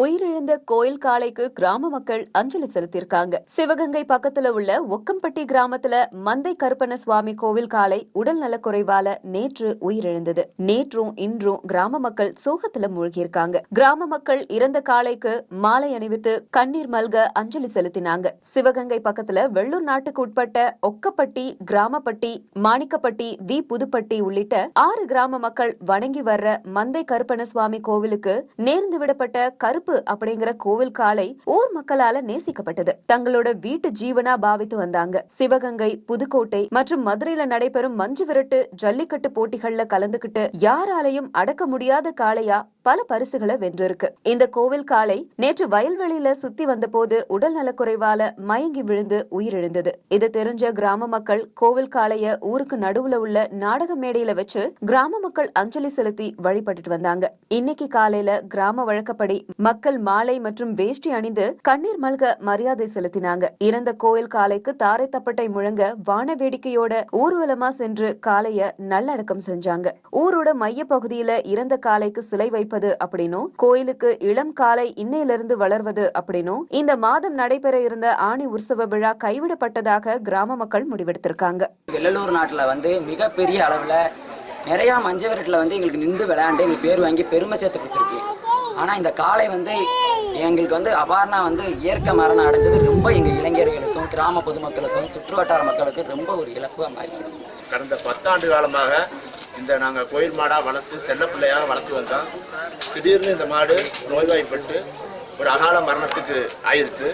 உயிரிழந்த கோயில் காளைக்கு கிராம மக்கள் அஞ்சலி செலுத்தியிருக்காங்க. சிவகங்கை பக்கத்துல உள்ள ஒக்கம்பட்டி கிராமத்துல மந்தை கருப்பண சுவாமி கோவில் காளை உடல் நலக்குறைவால நேற்று உயிரிழந்தது. நேற்றும் இன்றும் கிராம மக்கள் சோகத்துல மூழ்கியிருக்காங்க. கிராம மக்கள் இறந்த காளைக்கு மாலை அணிவித்து கண்ணீர் மல்க அஞ்சலி செலுத்தினாங்க. சிவகங்கை பக்கத்துல வெள்ளூர் நாட்டுக்கு உட்பட்ட ஒக்கப்பட்டி கிராமப்பட்டி மாணிக்கப்பட்டி வி புதுப்பட்டி உள்ளிட்ட ஆறு கிராம மக்கள் வணங்கி வர்ற மந்தை கருப்பண சுவாமி கோவிலுக்கு நேர்ந்து விடப்பட்ட கருப்பு அப்படிங்கிற கோவில் காளை ஊர் மக்களால நேசிக்கப்பட்டது. தங்களோட வீட்டு ஜீவனா பாவித்து வந்தாங்க. சிவகங்கை புதுக்கோட்டை மற்றும் மதுரையில நடைபெறும் மஞ்சு விரட்டு ஜல்லிக்கட்டு போட்டிகள்ல கலந்துகிட்டு யாராலையும் அடக்க முடியாத காளையா பல பரிசுகளை வென்றிருக்கு. இந்த கோவில் காளை நேற்று வயல்வெளியில சுத்தி வந்தபோது உடல் நலக்குறைவால மயங்கி விழுந்து உயிரிழந்தது. இது தெரிஞ்ச கிராம மக்கள் கோவில் காளைய ஊருக்கு நடுவுல உள்ள நாடக மேடையில வச்சு கிராம மக்கள் அஞ்சலி செலுத்தி வழிபட்டுட்டு வந்தாங்க. இன்னைக்கு காலையில கிராம வழக்கப்படி மக்கள் மாலை மற்றும் வேஷ்டி அணிந்து கண்ணீர் மல்க மரியாதை செலுத்தினாங்க. இறந்த கோயில் காலைக்கு தாரை தப்பட்டை முழங்க வான வேடிக்கையோட ஊர்வலமா சென்று காளைய நல்லடக்கம் செஞ்சாங்க. ஊரோட மைய பகுதியில இறந்த காளைக்கு சிலை வைப்பது அப்படின்னும் கோயிலுக்கு இளம் காளை இன்னையிலிருந்து வளர்வது அப்படின்னும் இந்த மாதம் நடைபெற இருந்த ஆணி உற்சவ விழா கைவிடப்பட்டதாக கிராம மக்கள் முடிவெடுத்திருக்காங்க. வெள்ளலூர் நாட்டில் வந்து மிகப்பெரிய அளவில் நிறையா மஞ்ச விரட்டில் வந்து எங்களுக்கு நின்று விளையாண்டு எங்களுக்கு பேர் வாங்கி பெருமை சேர்த்து கொடுத்துருக்கு. ஆனால் இந்த காளை வந்து எங்களுக்கு வந்து அபாரணா வந்து இயற்கை மரணம் அடைஞ்சது ரொம்ப எங்கள் இளைஞர்களுக்கும் கிராம பொதுமக்களுக்கும் சுற்றுவட்டார மக்களுக்கும் ரொம்ப ஒரு இழப்பு அமைக்கிறது கடந்த பத்தாண்டு காலமாக இந்த நாங்கள் கோயில் மாடாக வளர்த்து செல்லப்பிள்ளையாக வளர்த்து வந்தோம் திடீர்னு இந்த மாடு நோய்வாய்ப்பட்டு ஒரு அகால மரணத்துக்கு ஆயிடுச்சு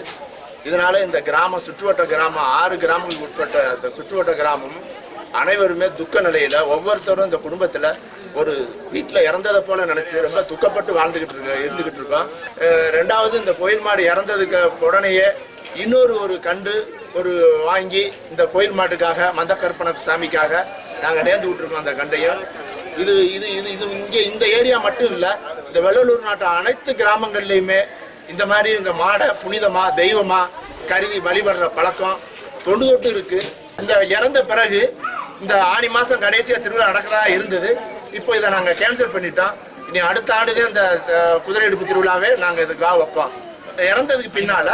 இதனால இந்த கிராமம் சுற்றுவட்ட கிராமம் ஆறு கிராமங்களுக்கு உட்பட்ட இந்த சுற்றுவட்ட கிராமம் அனைவருமே துக்க நிலையில ஒவ்வொருத்தரும் இந்த குடும்பத்தில் ஒரு வீட்டில் இறந்ததை போல நினைச்சு ரொம்ப துக்கப்பட்டு வாழ்ந்துகிட்டு இருக்க இருந்துகிட்டு இருக்கோம். ரெண்டாவது இந்த கோயில் மாடு இறந்ததுக்கு உடனேயே இன்னொரு ஒரு கண்டு ஒரு வாங்கி இந்த கோயில் மாட்டுக்காக மந்தக்கற்பன சாமிக்காக நாங்கள் நேர்ந்து விட்டுருக்கோம் அந்த கண்டையும் இது இது இது இது இங்கே இந்த ஏரியா மட்டும் இல்லை இந்த வெள்ளலூர் நாட்டு அனைத்து கிராமங்கள்லையுமே இந்த மாதிரி இந்த மாடை புனிதமா தெய்வமா கருதி வழிபடுற பழக்கம் தொண்டு தொட்டு இருக்கு. இந்த இறந்த பிறகு இந்த ஆணி மாதம் கடைசியாக திருவிழா நடக்கிறதா இருந்தது. இப்போ இதை நாங்கள் கேன்சல் பண்ணிட்டோம். இனி அடுத்த ஆண்டுதே இந்த குதிரை எடுப்பு திருவிழாவே நாங்கள் இதுக்காக வைப்போம். இறந்ததுக்கு பின்னால்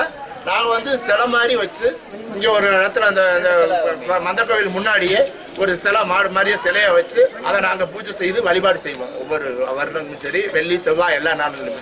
நாங்கள் வந்து சில மாதிரி வச்சு இங்கே ஒரு இடத்துல அந்த அந்த மந்த கோவில் முன்னாடியே ஒரு சிலை மாடு மாதிரியே சிலையை வச்சு அதை நாங்கள் பூஜை செய்து வழிபாடு செய்வோம். ஒவ்வொரு வருடமும் சரி வெள்ளி செவ்வாய் எல்லா நாடுகளுமே